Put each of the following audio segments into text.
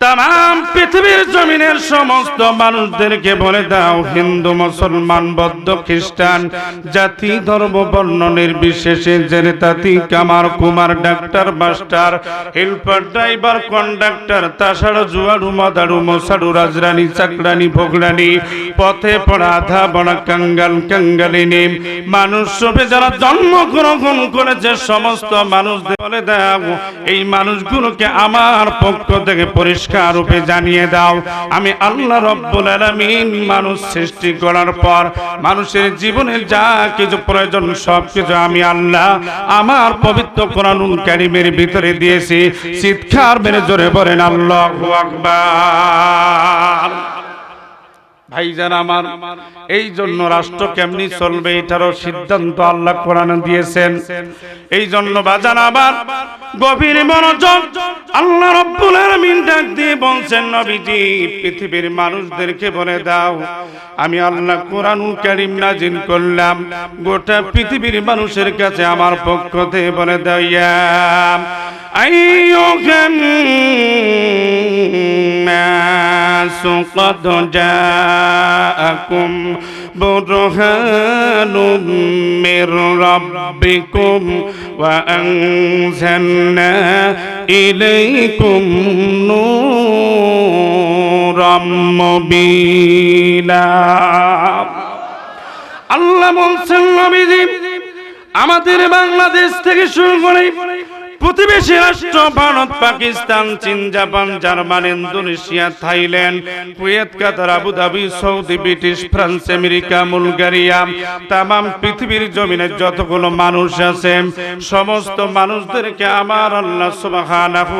তাম পৃথিবীর জমিনের সমস্ত মানুষদেরকে বলে দাও, হিন্দু, মুসলমান, বৌদ্ধ, খ্রিস্টান, জাতি, ধর্ম, বর্ণ, নির্বিশেষে জেনে তাঁতি কামার, Kumar, doctor, master, helper, driver, conductor, তাছাড়া জুয়াড়ু মাদারু মশাড়ু, রাজরানী, চাকরানি, ভোগরানি, পথে পড়া আধা বড় কাঙ্গাল, কাঙ্গালিনী, মানুষ সবে যারা জন্মগ্রহণ করেছে, সমস্ত মানুষদের বলে দাও, এই মানুষগুলোকে আমার পক্ষ থেকে পরিষ্কার রূপে জানিয়ে দাও, আমি আল্লাহ রব্বুল আলামিন মানুষ সৃষ্টি করার পর মানুষের জীবনে যা কিছু প্রয়োজন সব কিছু আমি আল্লাহ আমার পবিত্র কোরআনুল কারিমের ভিতরে দিয়েছি। চিৎকার মেরে জোরে বলেন, আল্লাহু আকবার। ভাইজান আমার, এই জন্য রাষ্ট্র কেমনি চলবে এটারও সিদ্ধান্ত আল্লাহ কোরআন দিয়েছেন। এই জন্য বাজান আবার গভীর মনোযোগ আল্লাহ রব্বুল আলামিন ডাক দিয়ে বলছেন, নবীজি, পৃথিবীর মানুষদেরকে বলে দাও, আমি আল্লাহ কোরআনুল কারীম নাজিল করলাম, গোটা পৃথিবীর মানুষের কাছে আমার পক্ষ থেকে বলে দাও, ইয়া আইয়ুহান الناس قد جاءكم برهان من ربكم وأنزلنا إليكم نورا مبينا আল্লাহ বলছেন নবীজি আমাদের বাংলাদেশ থেকে শুরু করে প্রতিবেশী রাষ্ট্র, ভারত, পাকিস্তান, চীন, Japan, German, Indonesia, Thailand, Kuwait, Qatar, Abu Dhabi, Saudi, British, France, America Bulgaria তামাম পৃথিবীর জমিনে যতগুলো মানুষ আছে, সমস্ত মানুষদেরকে আমার আল্লাহ সুবহানাহু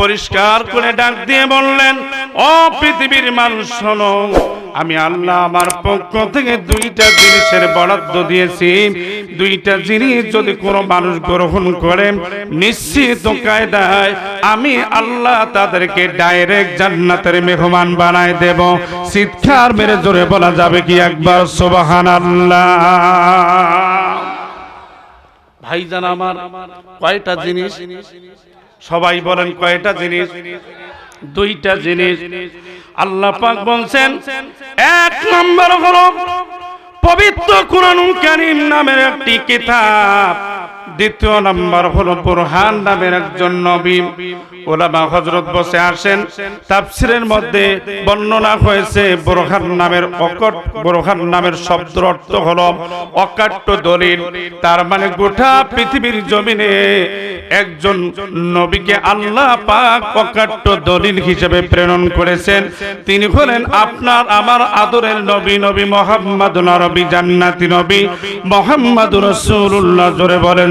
পরিষ্কার করে ডাক দিয়ে বললেন, ও পৃথিবীর মানুষ, শোনো, আমি আল্লাহ আমার পক্ষ থেকে দুইটা জিনিসের বরাদ্দ দিয়েছি। দুইটা জিনিস যদি কোনো মানুষ গ্রহণ করে, নিশ্চিত কায়দায় আমি আল্লাহ তাদেরকে ডাইরেক্ট জান্নাতের মেহমান বানায় দেব। চিৎকার মেরে জোরে বলা যাবে কি একবার? সোবাহান আল্লাহ ভাইজান, আমার কয়টা জিনিস? সবাই বলেন কয়টা জিনিস? দুইটা জিনিস। আল্লাহ পাক বলছেন, এক নম্বর হলো পবিত্র কোরআন কারিম নামের একটি কিতাব। দ্বিতীয় নম্বর হলো বুরহান নামের একজন নবী। ওলামা হযরত বসে আসেন। তাফসিরের মধ্যে বর্ণনা হয়েছে, বুরহান নামের অকট, বুরহান নামের শব্দের অর্থ হলো অকাট্য দলিল। তার মানে গোটা পৃথিবীর জমিনে একজন নবীকে আল্লাহ পাক অকাট্য দলিল হিসেবে প্রেরণ করেছেন। তিনি হলেন আপনার, আমার আদরের নবী নবী মোহাম্মদ নবী জান্নাতি নবী। মোহাম্মদ রাসূলুল্লাহ, জোরে বলেন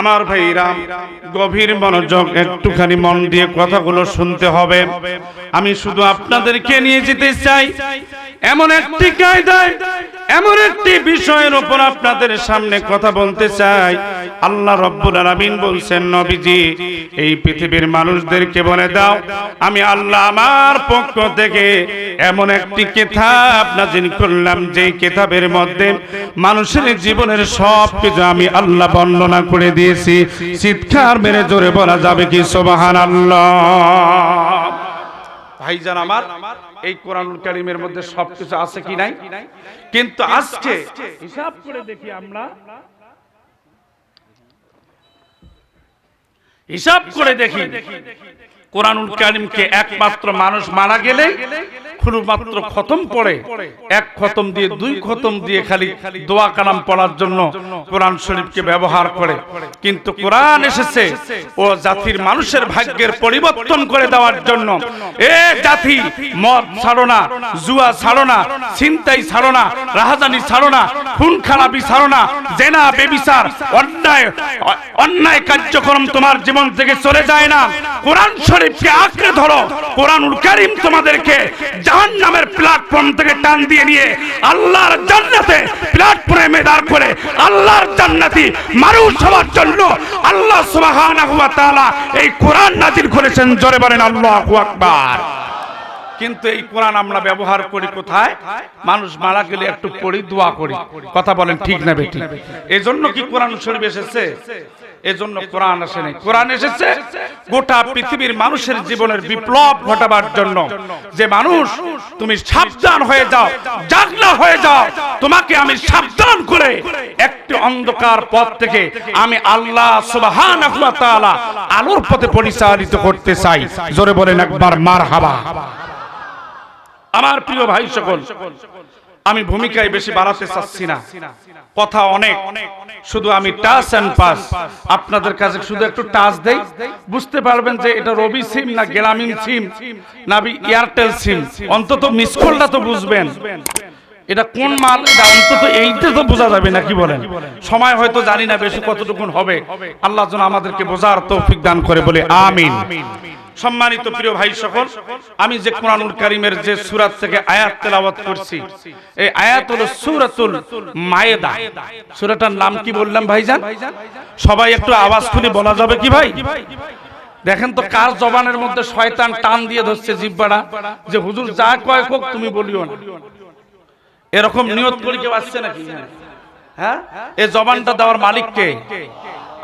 আমার ভাইরা, গভীর মনোযোগ একটুখানি মন দিয়ে কথাগুলো শুনতে হবে। আমি শুধু আপনাদেরকে নিয়ে যেতে চাই। এমন একটি কায়দায়, এমন একটি বিষয়ের উপর আপনাদের সামনে কথা বলতে চাই। আল্লাহ রব্বুল আলামিন বলছেন, নবীজি, এই পৃথিবীর মানুষদেরকে বলে দাও, আমি আল্লাহ আমার পক্ষ থেকে এমন একটি কিতাব নাজিল করলাম, যেই কিতাবের মধ্যে মানুষের জীবনের সব কিছু আমি আল্লাহ বর্ণনা করে দিয়েছি চিৎকার মেরে জোরে বলা যাবে কি? সোবাহান ভাইজান আমার, এই কোরআনুল কারিমের মধ্যে সবকিছু আছে কি নাই? কিন্তু আজকে হিসাব করে দেখি আমরা। হিসাব করে দেখি। কোরআনুল কারীমকে একমাত্র মানুষ মারা গেলে শুধুমাত্র খতম পড়ে, এক খতম দিয়ে দুই খতম দিয়ে খালি দোয়া কালাম পড়ার জন্য কোরআন শরীফকে ব্যবহার করে। কিন্তু কোরআন এসেছে, ও জাতির মানুষের ভাগ্যের পরিবর্তন করে দেওয়ার জন্য। এ জাতি, মদ ছাড়ো না, জুয়া ছাড়ো না, ছিনতাই ছাড়ো না, রাহাজানি ছাড়ো না, খুন খারাপি ছাড়ো না, জেনা, বেবিচার, অন্যায় অন্যায় কার্যক্রম তোমার জীবন থেকে চলে যায় না। কোরআন শরীফকে আঁকড়ে ধরো। কোরআনুল কারিম তোমাদেরকে জাহান নামের প্ল্যাটফর্ম থেকে টান দিয়ে নিয়ে আল্লাহর জান্নাতে প্ল্যাটফর্মে দাঁড় করে আল্লাহর জান্নাতি মানুষ হওয়ার জন্য আল্লাহ সুবহানাহু ওয়া তাআলা এই কোরআন নাজিল করেছেন। জোরে বলেন, আল্লাহু আকবার। কিন্তু এই কোরআন আমরা ব্যবহার করি কোথায়? মানুষ মারা গেলে একটু পড়ি, দোয়া করি। কথা বলেন ঠিক না বেটি এজন্য কি কোরআন শরীফ এসেছে? এজন্য কোরআন আসে নাই। কোরআন এসেছে গোটা পৃথিবীর মানুষের জীবনের বিপ্লব ঘটাবার জন্য। যে মানুষ, তুমি সাবধান হয়ে যাও, জাগলা হয়ে যাও, তোমাকে আমি সাবধান করে একটি অন্ধকার পথ থেকে আমি আল্লাহ সুবহানাহু ওয়া তাআলা আলোর পথে পরিচালিত করতে চাই। জোরে বলেন একবার, মারহাবা। আমার প্রিয় ভাই সকল আমি ভূমিকায় বেশি বাড়াতে চাচ্ছি না। কথা অনেক। শুধু আমি টাচ এন্ড পাস আপনাদের কাছে শুধু একটু টাচ দেই। বুঝতে পারবেন যে এটা রবি সিম না গ্রামীণ সিম না এয়ারটেল সিম। অন্তত মিস কলটা তো বুঝবেন। এটা কোন মাল? এটা অন্তত এইটা তো বোঝা যাবে না, কি বলেন? সময় হয়তো জানি না বেশি কতটুকুন হবে। আল্লাহ যেন আমাদেরকে বোঝার তৌফিক দান করে বলে আমিন। সম্মানিত প্রিয় ভাই সকল, আমি যে কোরআনুল কারিমের যে সুরাত থেকে আয়াত তেলাওয়াত করছি, এই আয়াত হলো সূরাতুল মায়েদা। সূরাটার নাম কি বললাম ভাইজান? সবাই একটু আওয়াজ খুলে বলা যাবে কি ভাই? দেখেন তো কার জবানের মধ্যে শয়তান টান দিয়ে ধরছে জিব্বাটা, যে হুজুর যা কয় কোক তুমি বলিও না। এরকম নিয়ত করে কেউ আসছে নাকি? হ্যাঁ? এ জবানটা দেওয়ার মালিক কে?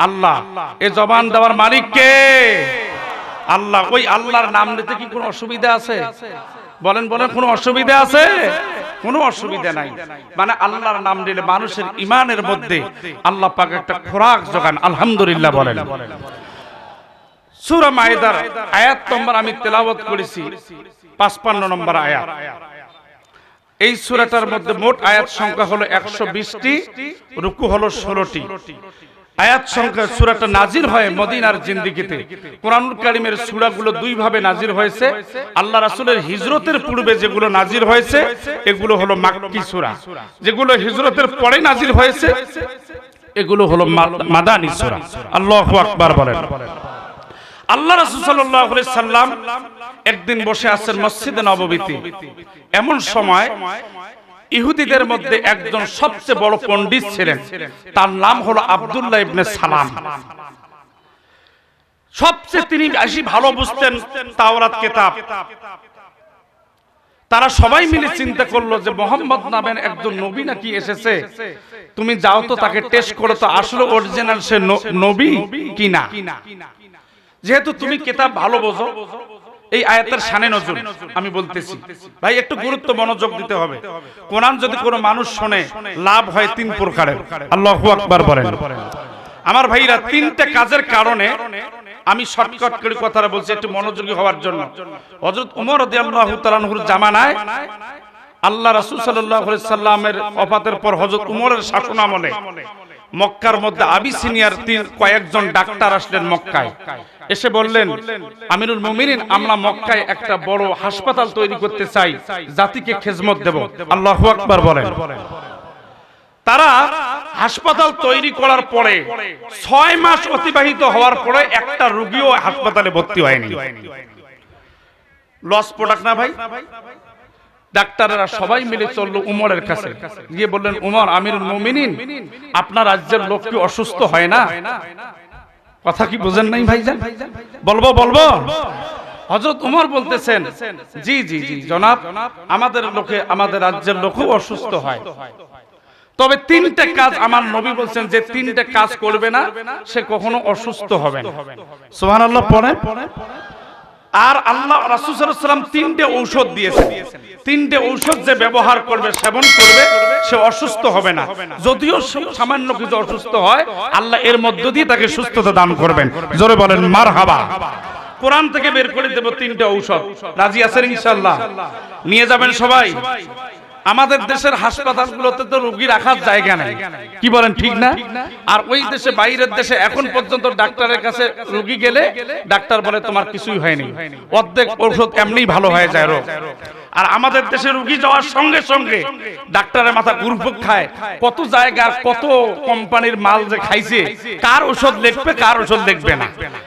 আল্লাহ। এ জবান দেওয়ার মালিক কে? আল্লাহ, ওই আল্লাহর নাম নিতে কি কোনো অসুবিধা আছে? বলেন বলেন, কোনো অসুবিধা আছে? কোনো অসুবিধা নাই। মানে আল্লাহর নাম নিলে মানুষের ইমানের মধ্যে আল্লাহ পাক একটা খোরাক যোগান আলহামদুলিল্লাহ বলেন। সূরা মায়েদার আয়াত নম্বর আমি তেলাওয়াত করেছি 55 নম্বর আয়াত। এই সূরাটার মধ্যে মোট আয়াত সংখ্যা হলো 120টি রুকু হলো 16টি আয়াত সংখ্যা সূরাটা নাজির হয় মদিনার জিন্দেগিতে। কোরআনুল কারীমের সূরাগুলো দুই ভাবে নাজির হয়েছে। আল্লাহ রাসূলের হিজরতের পূর্বে যেগুলো নাজির হয়েছে, এগুলো হলো মাক্কি সুরা। যেগুলো হিজরতের পরে নাজির হয়েছে, এগুলো হলো মাদানি সুরা। আল্লাহ আকবার বলেন। আল্লাহ রাসূল সাল্লাম একদিন বসে আছেন মসজিদে নববীতে। এমন সময় ইহুদিদের মধ্যে একজন সবচেয়ে বড় পণ্ডিত ছিলেন। তার নাম হলো আব্দুল্লাহ ইবনে সালাম। সবচেয়ে তিনি বেশি ভালো বুঝতেন তাওরাত কিতাব। তারা সবাই মিলে চিন্তা করল যে মোহাম্মদ নামের একজন নবী নাকি এসেছে। তুমি যাও তো, তাকে টেস্ট করো তো, আসলে অরিজিনাল সে নবী কিনা? যেহেতু তুমি কিতাব ভালো বোঝো এই আয়াতের শানে নজর আমি বলতেছি। ভাই, একটু গুরুত্ব মনোযোগ দিতে হবে। কোরআন যদি কোনো মানুষ শোনে, লাভ হয় তিন প্রকারের। আল্লাহু আকবার বলেন। আমার ভাইরা, তিনটে কাজের কারণে আমি শর্টকাট করে কথাটা বলছি, একটু মনোযোগী হওয়ার জন্য। হযরত ওমর রাদিয়াল্লাহু তাআলার জামানায় আল্লাহ রাসূল সাল্লাল্লাহু আলাইহি সাল্লামের ওফাতের পর হযরত ওমরের শাসন আমলে মক্কার মধ্যে আবিসিনিয়ার তিন কয়েকজন ডাক্তার আসলেন মক্কায়। এসে বললেন, আমিরুল মুমিনিন, আমরা মক্কায় একটা বড় হাসপাতাল তৈরি করতে চাই, জাতিকে খেজমত দেব। আল্লাহু আকবার বলেন। তারা হাসপাতাল তৈরি করার পরে ছয় মাস অতিবাহিত হওয়ার পরে একটা রুগীও হাসপাতালে ভর্তি হয়নি। লস প্রোডাক্ট না ভাই? ডাক্তাররা সবাই মিলে চলল উমরের কাছে। গিয়ে বললেন, উমর আমির মুমিনিন, আপনার রাজ্যের লোক কি অসুস্থ হয় না? কথা কি বুঝেন নাই ভাইজান? বলব বলব। হযরত উমর বলতেছেন, জি জি জি, জনাব, আমাদের লোকে, আমাদের রাজ্যের লোকও অসুস্থ হয়। তবে তিনটে কাজ আমার নবী বলছেন, যে তিনটে কাজ করবে না, সে কখনো অসুস্থ হবে না। সুবহানাল্লাহ পড়ে আর আল্লাহ রাসূল সাল্লাল্লাহু আলাইহি সাল্লাম তিনটে ঔষধ দিয়েছেন। তিনটে ঔষধ যে ব্যবহার করবে, সেবন করবে, সে অসুস্থ হবে না। যদিও সামান্য কিছু অসুস্থ হয়, আল্লাহ এর মধ্য দিয়ে তাকে সুস্থতা দান করবেন। জোরে বলেন মার হাবা কোরআন থেকে বের করে দেব তিনটে ঔষধ। রাজি আছেন ইনশাল্লাহ নিয়ে যাবেন সবাই? আমাদের দেশের হাসপাতালগুলোতে তো রোগী রাখার জায়গা নেই। কি বলেন, ঠিক না? আর ওই দেশে, বাইরের দেশে এখন পর্যন্ত ডাক্তারের কাছে রোগী গেলে ডাক্তার বলে তোমার কিছুই হয়নি। অর্ধেক ঔষধ এমনিই ভালো হয়ে যায় রোগ। আর আমাদের দেশে রোগী যাওয়ার সঙ্গে সঙ্গে ডাক্তারের মাথা গুরুপুক খায়। কত জায়গার কত কোম্পানির মাল যে খাইছে, কার ওষুধ লিখবে, কার ওষুধ লিখবে না।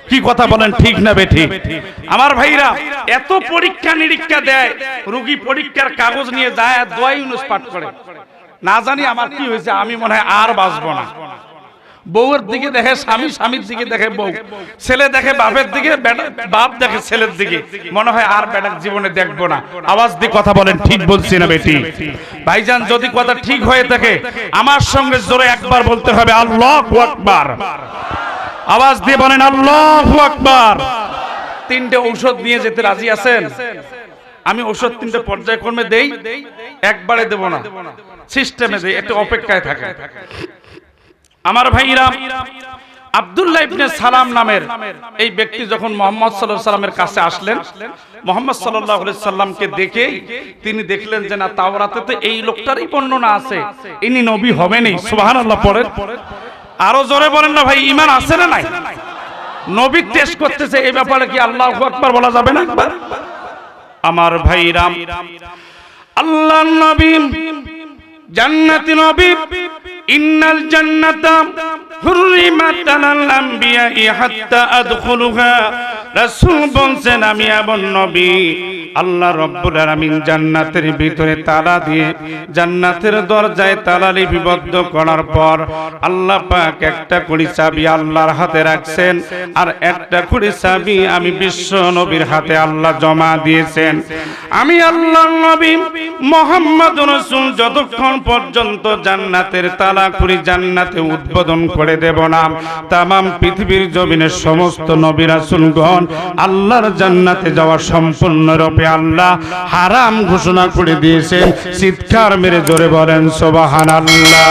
কি কথা বলেন, ঠিক না বে ঠিক আমার ভাইরা এত পরীক্ষা নিরীক্ষা দেয়, রোগী পরীক্ষার কাগজ নিয়ে যায়, দোয়াই ইউনুস পাঠ করে। না জানি আমার কি হয়েছে, আমি মনে হয় আর বাঁচবো না। বউয়ের দিকে দেখে, স্বামী, স্বামীর দিকে দেখে বউ। ছেলে দেখে, বাপের দিকে বাপ দেখে, ছেলের দিকে। মনে হয় আর বেটার জীবনে দেখব না। আওয়াজ দিয়ে কথা বলেন, ঠিক বলছি না বেটি? ভাইজান, যদি কথা ঠিক হয়ে থাকে, আমার সঙ্গে জোরে একবার বলতে হবে, আল্লাহ আকবার। আওয়াজ দিয়ে বলেন, আল্লাহ আকবার। তিনটে ঔষধ নিয়ে যেতে রাজি আছেন? আমি ঔষধ তিনটে পর্যায়ক্রমে দেই, একবারে দেব না। সিস্টেমে দেই, একটু অপেক্ষায় থাকে। আমার ভাইরা, আব্দুল্লাহ ইবনে সালাম নামের এই ব্যক্তি যখন মোহাম্মদ সাল্লাল্লাহু সাল্লামের কাছে আসলেন, মোহাম্মদ আলাইহি সাল্লামকে দেখেই তিনি দেখলেন যে, না, তাওরাতে তো এই লোকটারই বর্ণনা আছে। ইনি নবী হবেনই। সুবহানাল্লাহ, পড়েন। আরও জোরে বলেন না ভাই ইমান আছে না নাই? নবী টেস্ট করতেছে, এই ব্যাপারে কি আল্লাহ আকবার বলা যাবে না একবার? আমার ভাইরাম আল্লাহ নবী, জান্নাতি নবী, ইন্নাল জান্নাতা হুররিমাত আলাল আম্বিয়াই হাত্তা আদখুলুহা। রাসূল বলছেন, আমি এমন নবী। আল্লাহ রব্বুল আলামিন জান্নাতের ভিতরে তালা দিয়ে জান্নাতের দরজায় তালা লিপিবদ্ধ করার পর আল্লাহ পাক একটা কুড়ি চাবি আল্লাহর হাতে রাখছেন আর একটা কুড়ি চাবি আমি বিশ্ব নবীর হাতে আল্লাহ জমা দিয়েছেন। আমি আল্লাহ নবী মোহাম্মদ রসুল যতক্ষণ পর্যন্ত জান্নাতের তালা কুড়ি জান্নাতে উদ্বোধন করে দেব না, তামাম পৃথিবীর জমিনের সমস্ত নবী রাসূলগণ আল্লাহর জান্নাতে যাওয়া সম্পূর্ণরূপে আল্লাহ হারাম ঘোষণা করে দিয়েছেন। চিৎকার মেরে জোরে বলেন সোবাহান আল্লাহ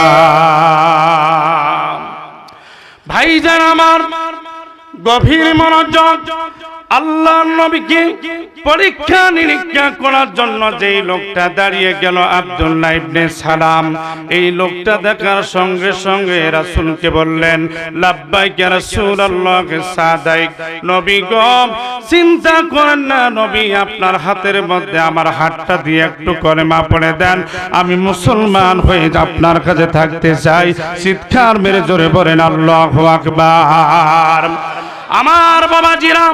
ভাইজান আমার গভীর মনোযোগ আল্লাহ নবীকে পরীক্ষা নিরীক্ষা করার জন্য যেই লোকটা দাঁড়িয়ে গেল আব্দুল্লাহ ইবনে সালাম, এই লোকটা দেখার সঙ্গে সঙ্গে রাসূলকে বললেন, লাব্বাইক ইয়া রাসূলুল্লাহ সাদাইক। নবী গো, চিন্তা করেন না নবী, আপনার হাতের মধ্যে আমার হাতটা দিয়ে একটু কলেমা পড়ে দেন, আমি মুসলমান হয়ে আপনার কাছে থাকতে চাই, চিৎকার মেরে জোরে বলেন, আল্লাহু আকবার। আমার বাবাজিরা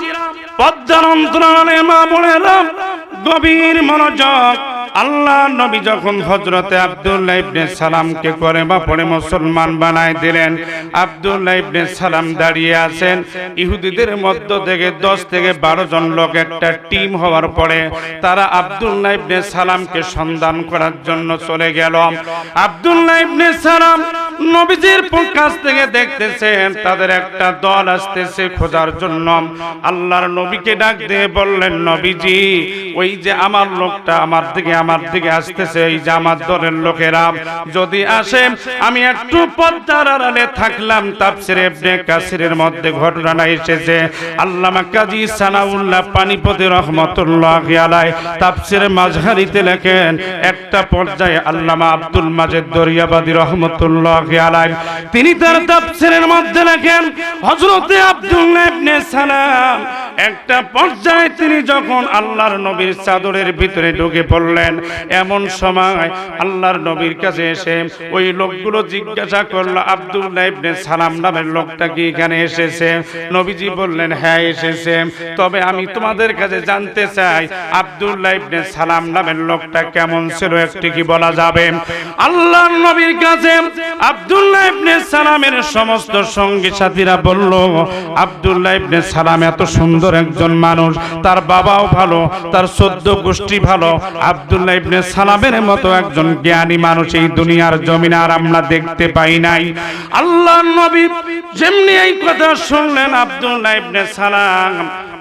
গভীর মনোযোগ। আল্লাহ নবী যখন হজরতে আব্দুল্লাহ ইবনে সালামকে করে বা পরে মুসলমান বানায় দিলেন, আব্দুল্লাহ ইবনে সালাম দাঁড়িয়ে আছেন। ইহুদিদের মধ্য থেকে দশ থেকে বারো জন লোক একটা টিম হওয়ার পরে তারা আব্দুল্লাহ ইবনে সালামকে সন্ধান করার জন্য চলে গেল। আব্দুল্লাহ ইবনে সালাম নবীজির কাছ থেকে দেখতেছেন, তাদের একটা দল আসতেছে খোঁজার জন্য। আল্লাহর নবীকে ডাক দিয়ে বললেন, নবীজি, ওই যে আমার লোকটা আমার দিকে আমার দিকে আসতেছে, এই যে আমার দলের লোকেরা। যদি আসে, আমি একটু পদ্মার আড়ালে থাকলাম, তাফসিরে ইবনে কাসিরের মধ্যে ঘটনা এসেছে। আল্লামা কাজী সানাউল্লাহ পানিপতি রহমতুল্লাহ আলাইহি তাফসিরে মাঝহারিতে লেখেন, একটা পর্যায়ে আল্লামা আব্দুল মাজেদ দরিয়াবাদী রহমতুল্লাহ তিনি তার তাফসিরের মধ্যে লেখেন, হযরতে আব্দুল্লাহ একটা পর্যায়ে তিনি যখন আল্লাহর নবীর চাদরের ভিতরে ঢুকে পড়লেন, এমন সময় আল্লাহর নবীর কাছে এসে ওই লোকগুলো জিজ্ঞাসা করল আব্দুল্লাহ সালাম নামের লোকটা কি এখানে এসেছে? নবীজি বললেন হ্যাঁ এসেছে। তবে আমি তোমাদের কাছে জানতে চাই আব্দুল্লাহ ইবনে সালাম নামের লোকটা কেমন ছিল, একটি কি বলা যাবে? আল্লাহর নবীর কাছে আব্দুল্লাহ ইবনে সালামের সমস্ত সঙ্গী সাথীরা বলল, আব্দুল্লাহ ইবনে সালাম এত সুন্দর একজন মানুষ। তার বাবাও ভালো, তার সদ্য গোষ্ঠী ভালো। আব্দুল্লাহ ইবনে সালামের মতো একজন জ্ঞানী মানুষ এই দুনিয়ার জমিনে আর আমরা দেখতে পাই নাই। আল্লাহ নবী যেমনি এই কথা শুনলেন, আব্দুল্লাহ ইবনে সালাম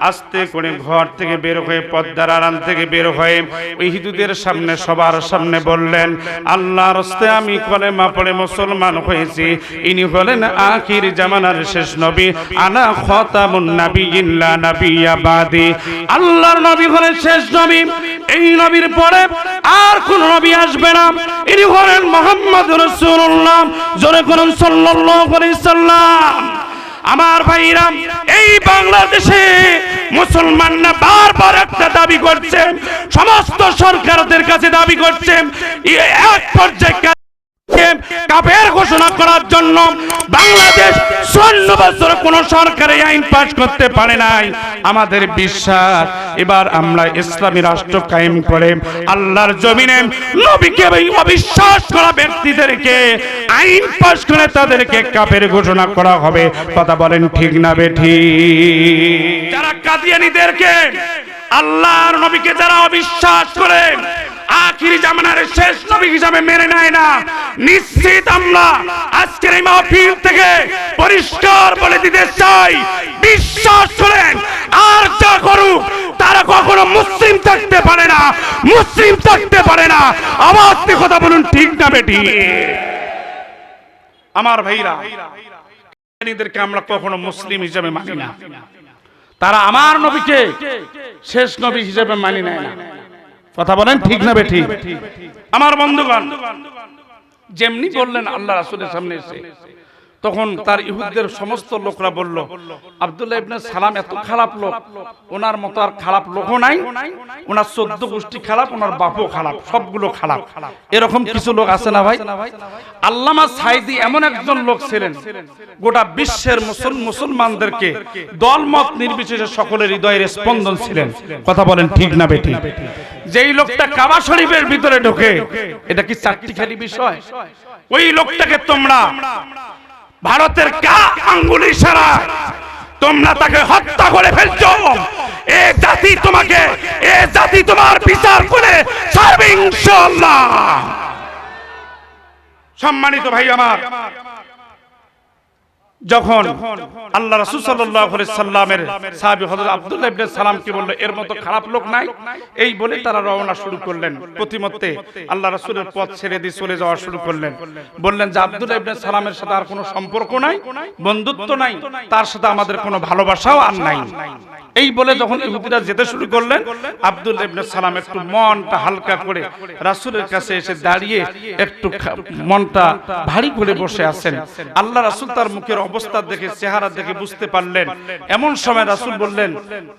আস্তে করে ঘর থেকে বের হয়ে পদ্মার আড়াল থেকে বের হয়ে ওই হিন্দুদের সামনে, সবার সামনে বললেন, আল্লাহর হস্তে আমি কলেমা পড়ে মুসলমান হয়েছি। ইনি হলেন আখির জামানার শেষ নবী। আনা খতামুন নাবিয়িন, লা নাবিয়্যা বাদি। আল্লাহর নবী হলেন শেষ নবী। এই নবীর পরে আর কোন নবী আসবে না। ইনি হলেন মোহাম্মদ রাসূলুল্লাহ। জোরে করুন সাল্লাল্লাহু আলাইহি সাল্লাম। আমার ভাইরা, এই বাংলাদেশে মুসলমানরা বারবার একটা দাবি করছে। সমস্ত সরকারদের কাছে দাবি করছে। এক পর্যায়ে কাপের ঘোষণা করার জন্য বাংলাদেশ চুয়ান্ন বছর কোন সরকারি আইন পাশ করতে পারে নাই। আমাদের বিশ্বাস, এবার আমরা ইসলামী রাষ্ট্র কায়েম করে আল্লাহর জমিনে নবীকে অবিশ্বাস করা ব্যক্তিদেরকে আইন পাশ করে তাদেরকে কাপের ঘোষণা করা হবে। কথা বলেন ঠিক না বেঠি যারা কাদিয়ানিদেরকে আল্লাহর নবীকে যারা অবিশ্বাস করে আখিরি জামানার শেষ নবী হিসাবে মেনে নেয় না। নিশ্চিত আমরা আজকের এই মাহফিল থেকে পরিষ্কার বলে দিতে চাই, বিশ্বাস করেন, আর যা করুক, তারা কখনো মুসলিম থাকতে পারে না, মুসলিম থাকতে পারে না। দিয়ে কথা বলুন, ঠিক না বেটি? আমার ভাইরা এদেরকে আমরা কখনো মুসলিম হিসাবে মানি না। তারা আমার নবীকে শেষ নবী হিসেবে মানি নেয় না। কথা বলেন ঠিক না বেঠিক। আমার বন্ধুগণ যেমনি বললেন আল্লাহ রাসূলের সামনে এসে তখন তার ইহুদদের সমস্ত লোকরা বলল, আব্দুল্লাহ ইবনে সালাম এত খারাপ লোক, ওনার মতো আর খারাপ লোকও নাই, ওনার চোদ্দ গোষ্ঠী খারাপ, ওনার বাপও খারাপ, সবগুলো খারাপ। এরকম কিছু লোক আছে না ভাই? আল্লামা সাইদি এমন একজন লোক ছিলেন, গোটা বিশ্বের মুসল, মুসলমানদেরকে দলমত নির্বিশেষে সকলের হৃদয়ের স্পন্দন ছিলেন। কথা বলেন ঠিক না বেঠিক? যেই লোকটা কাবা শরীফের ভিতরে ঢোকে, এটা কি চারটি খালি বিষয়? ওই লোকটাকে তোমরা ভারতের কা আঙ্গুল ইশারা তোমরা তাকে হত্যা করে ফেলছো। এ জাতি তোমাকে, এ জাতি তোমার বিচার করে সার্বিংশ সম্মানিত ভাই আমার যখন আল্লাহ রাসূল সাল্লাল্লাহু আলাইহি সাল্লামের সাহাবী হযরত আব্দুল্লাহ ইবনে সালামকে বলল এর মতো খারাপ লোক নাই। এই বলে তারা রওনা শুরু করলেন। প্রতিমধ্যে আল্লাহ রাসূলের পথ ছেড়ে দিয়ে চলে যাওয়া শুরু করলেন। বললেন যে আব্দুল্লাহ ইবনে সালামের সাথে আর কোনো সম্পর্ক নাই বন্ধুত্ব নাই তার সাথে আমাদের কোনো ভালোবাসাও আর নাই। এই বলে যখন ইহুদিরা যেতে শুরু করলেন আব্দুল ইবনে সালাম একটু মনটা হালকা করে রাসূলের কাছে এসে দাঁড়িয়ে একটু মনটা ভারী করে বসে আছেন আল্লাহ রাসূল তার মুখের অবস্থা দেখে, চেহারা দেখে বুঝতে পারলেন। এমন সময় রাসূল বললেন,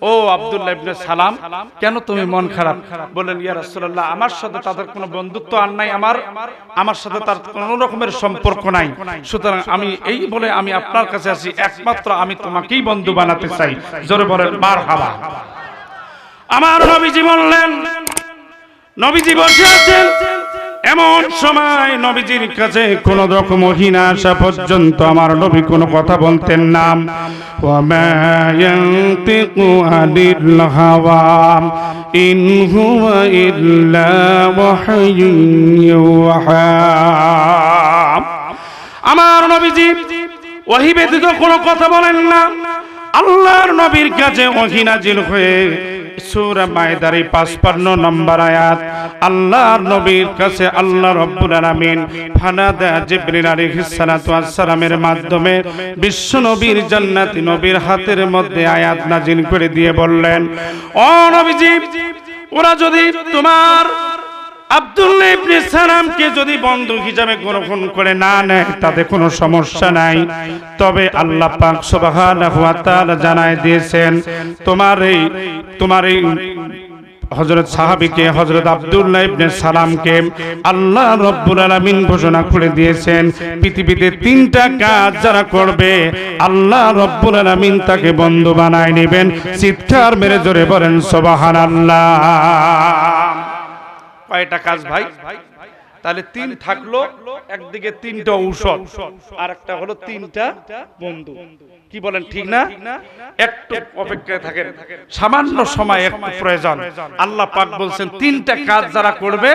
ও আব্দুল্লাহ ইবনে সালাম, কেন তুমি মন খারাপ? বললেন, ইয়া রাসূলুল্লাহ, আমার সাথে তাদের কোনো বন্ধুত্ব আর নাই, আমার আমার সাথে তার কোনো রকমের সম্পর্ক নাই। সুতরাং আমি এই বলে আমি আপনার কাছে আছি, একমাত্র আমি তোমাকেই বন্ধু বানাতে চাই। জোরে বলেন মার হাবা আমার নবীজি বললেন, নবীজি বসে আছেন? এমন সময় নবীজির কাছে কোন রকম মহিনা আসা পর্যন্ত আমার নবী কোনো কথা বলতেন না। আমার নবীজি ওহি ব্যতীত কোনো কথা বলেন না। আল্লাহর নবীর কাছে ওহি নাজিল হয়ে সূরা মায়দার এই 55 নম্বর আয়াত, আল্লাহর নবীর কাছে আল্লাহ রব্বুল আলামিন ফানাদা জিবরিল আলাইহিস সালাতু ওয়াস সালামের মাধ্যমে বিশ্ব নবীর জান্নাতি নবীর হাতের মধ্যে আয়াত নাজিল করে দিয়ে বললেন, ও নবীজি, ওরা যদি তোমার আব্দুল্লাহ ইবনে সালামকে যদি বন্ধু হিসাবে গ্রহণ করে না নেয়, তাতে কোনো সমস্যা নাই। তবে আল্লাহ পাক সুবহানাহু ওয়া তাআলা জানায় দিয়েছেন, তোমার এই তোমার এই হযরত সাহাবীকে, হযরত আব্দুল্লাহ ইবনে সালামকে আল্লাহ রব্বুল আলামিন ঘোষণা করে দিয়েছেন, পৃথিবীতে তিনটা কাজ যারা করবে, আল্লাহ রব্বুল আলামিন তাকে বন্ধু বানায় নেবেন। চিৎকার মেরে জোরে বলেন, সুবহানাল্লাহ। কয়টা কাজ ভাই। তাহলে তিন থাকল একদিকে তিনটা ঔষধ আর একটা হলো তিনটা বন্ধু। কি বলেন ঠিক না? একটু অপেক্ষায় থাকেন। সামান্য সময় একটু প্রয়োজন। আল্লাহ পাক বলছেন তিনটা কাজ যারা করবে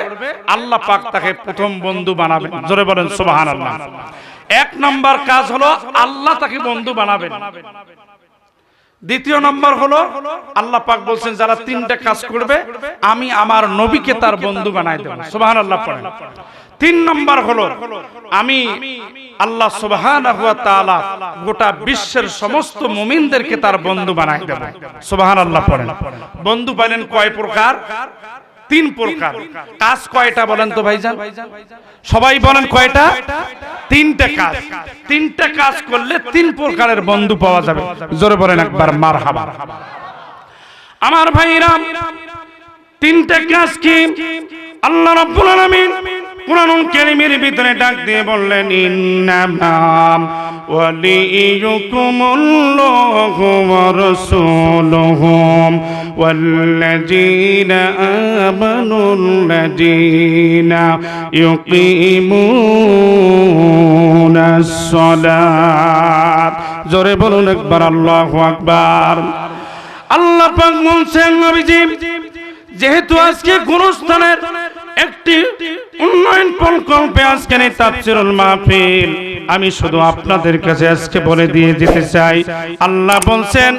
আল্লাহ পাক তাকে প্রথম বন্ধু বানাবেন। জোরে বলেন সুবহানাল্লাহ। এক নাম্বার কাজ হলো আল্লাহ তাকে বন্ধু বানাবেন। দ্বিতীয় নম্বর হলো, আল্লাহ পাক বলছেন, যারা তিনটা কাজ করবে, আমি আমার নবীকে তার বন্ধু বানাই দেব। সুবহান আল্লাহ পড়েন। তিন নম্বর হলো, আমি আল্লাহ সুবহান গোটা বিশ্বের সমস্ত মুমিনদেরকে তার বন্ধু বানাই দেব। সুবহান আল্লাহ পড়েন। বন্ধু পাইলেন কয় প্রকার? তিন প্রকার। কাজ কয়টা বলেন তো ভাইজান? সবাই বলেন কয়টা? তিনটা কাজ। তিনটা কাজ করলে তিন প্রকারের বন্ধু পাওয়া যাবে। জোরে বলেন একবার মার আমার ভাইরাম তিনটা কাজ কি? আল্লাহ রাব্বুল আলামিন কোরআনুল কারীমের ভিতরে ডাক দিয়ে বললেন, ইন্নামাম ওয়ালিয়ুকুমুল্লাহু ওয়া রাসূলুহু ওয়াল্লাযীনা আমানুল্লাযীনা ইউকিমুনাস সালাত জোরে বলুন একবার, আল্লাহু আকবার। আল্লাহ পাক বলছেন, নবীজি, যেহেতু আজকে গুরুস্থানের একটি উন্নয়ন প্রকল্পে আজকে নেই তাফসিরুল মাহফিল। আমি শুধু আপনাদের কাছে আজকে বলে দিয়ে যেতে চাই আল্লাহ বলছেন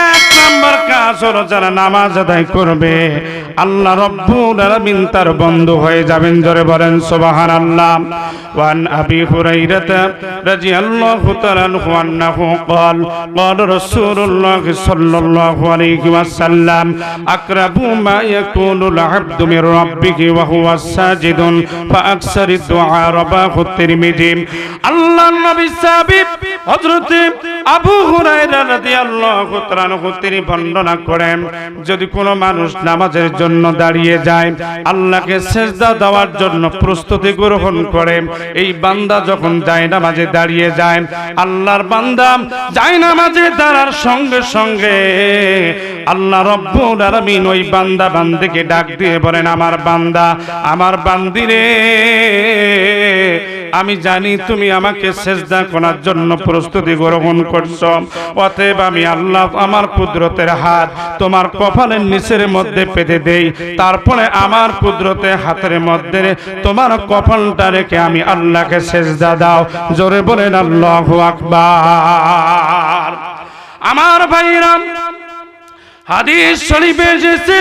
এক নম্বর কাজ হলো যারা নামাজ আদায় করবে আল্লাহ রব্বুল আলামিন তার বন্ধু হয়ে যাবেন জোরে বলেন সুবহানাল্লাহ ওয়ান আবি হুরাইরাতা রাদিয়াল্লাহু তাআলা আনহু আন্নাহু قال قال رسول الله صلى الله عليه وسلم أقرب ما يكون العبد من ربه وهو ساجد فأكثر الدعاء رواه الترمذي আল্লাহ নবী সাহাবী হযরত আবু হুরায়রা রাদিয়াল্লাহু তাআলা তিনি বর্ণনা করেন, যদি কোনো মানুষ নামাজের জন্য দাঁড়িয়ে যায়, আল্লাহকে সেজদা দেওয়ার জন্য প্রস্তুতি গ্রহণ করে, এই বান্দা যখন যায় নামাজে দাঁড়িয়ে যায়, আল্লাহর বান্দা যায় নামাজে দাঁড়ার সঙ্গে সঙ্গে আল্লাহ রব্বুল আলামিন ওই বান্দা বান্দিকে ডাক দিয়ে বলেন, আমার বান্দা, আমার বান্দিরে আমি জানি তুমি আমাকে সেজদা করার জন্য প্রস্তুতি গ্রহণ করছ। অতএব আমি আল্লাহ আমার কুদরতের হাত তোমার কপালের নিচের মধ্যে পেতে দেই। তারপরে আমার কুদরতে হাতের মধ্যে তোমার কপালটা রেখে আমি আল্লাহকে সেজদা দাও। জোরে বলেন, আল্লাহু আকবার। আমার ভাইরাম হাদিস শরীফে এসেছে,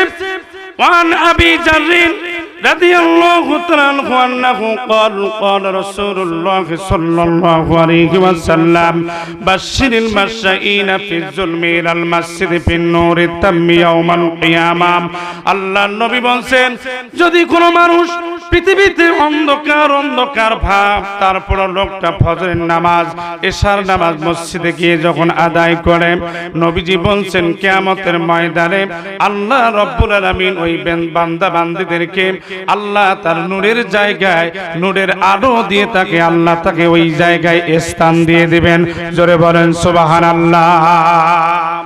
ওয়ান আবি জাররিন رضي الله تعالى عنه أنه قال قال رسول الله صلى الله عليه وسلم بشر المشائين في الظلم إلى المسجد في النور التم يوم القيامة আল্লাহ নবী বলছেন যদি কোনো মানুষ পৃথিবীতে অন্ধকার অন্ধকার ভাব। তারপর লোকটা ফজরের নামাজ, এশার নামাজ মসজিদে গিয়ে যখন আদায় করে, নবীজি বলছেন, কেয়ামতের ময়দানে আল্লাহ রব্বুল আলামিন ওই বেন- বান্দা বান্দিদেরকে আল্লাহ তার নূরের জায়গায়, নূরের আলো দিয়ে তাকে, আল্লাহ তাকে ওই জায়গায় স্থান দিয়ে দিবেন। জোরে বলেন, সুবহানাল্লাহ।